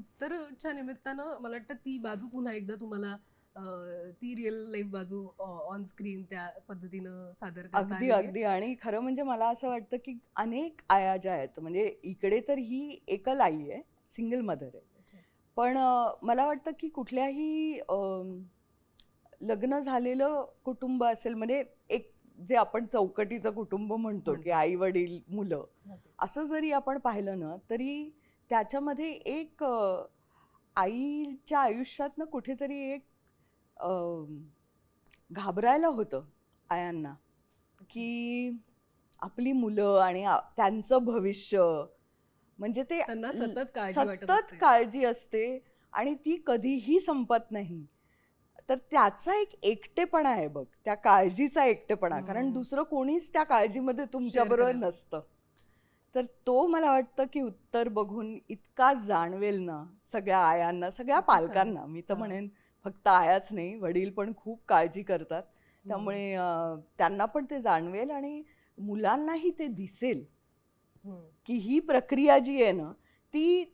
उत्तरच्या निमित्तानं मला वाटतं ती बाजू पुन्हा एकदा तुम्हाला ती रिअल लाईफ बाजू ऑन स्क्रीन त्या पद्धतीनं सादर अगदी. अगदी आणि खरं म्हणजे मला असं वाटतं की अनेक आया ज्या आहेत म्हणजे इकडे तर ही एकल आई आहे सिंगल मदर आहे. पण मला वाटतं की कुठल्याही लग्न झालेलं कुटुंब असेल म्हणजे एक जे आपण चौकटीचं कुटुंब म्हणतो की. आई वडील मुलं असं जरी आपण पाहिलं ना तरी त्याच्यामध्ये एक आईच्या आयुष्यात ना कुठेतरी एक घाबरायला होतं आयांना की आपली मुलं आणि त्यांचं भविष्य म्हणजे ते सतत सतत असते. काळजी असते आणि ती कधीही संपत नाही तर त्याचा एक एकटेपणा आहे बघ त्या काळजीचा एकटेपणा कारण. दुसरं कोणीच त्या काळजीमध्ये तुमच्या बरोबर करायला. नसतं तर तो मला वाटतं की उत्तर बघून इतका जाणवेल ना सगळ्या आयांना सगळ्या. पालकांना मी तर. म्हणेन फक्त आयाच नाही वडील पण खूप काळजी करतात त्यामुळे त्यांना पण ते जाणवेल आणि मुलांनाही ते दिसेल. की ही प्रक्रिया जी आहे ना ती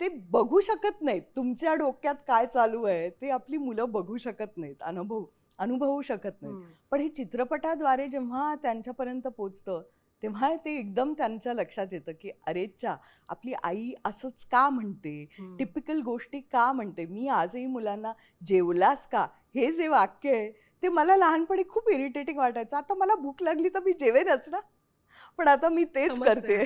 ते बघू शकत नाहीत तुमच्या डोक्यात काय चालू आहे ते आपली मुलं बघू शकत नाहीत अनुभव अनुभवू शकत नाहीत. पण हे चित्रपटाद्वारे जेव्हा त्यांच्यापर्यंत पोचतं तेव्हा ते एकदम त्यांच्या लक्षात येतं की अरेच्या आपली आई असंच का म्हणते. टिपिकल गोष्टी का म्हणते? मी आजही मुलांना जेवलास का? हे जे वाक्य आहे ते मला लहानपणी खूप इरिटेटिंग वाटायचं. आता मला भूक लागली तर मी जेवेनच ना. पण आता मी तेच करते.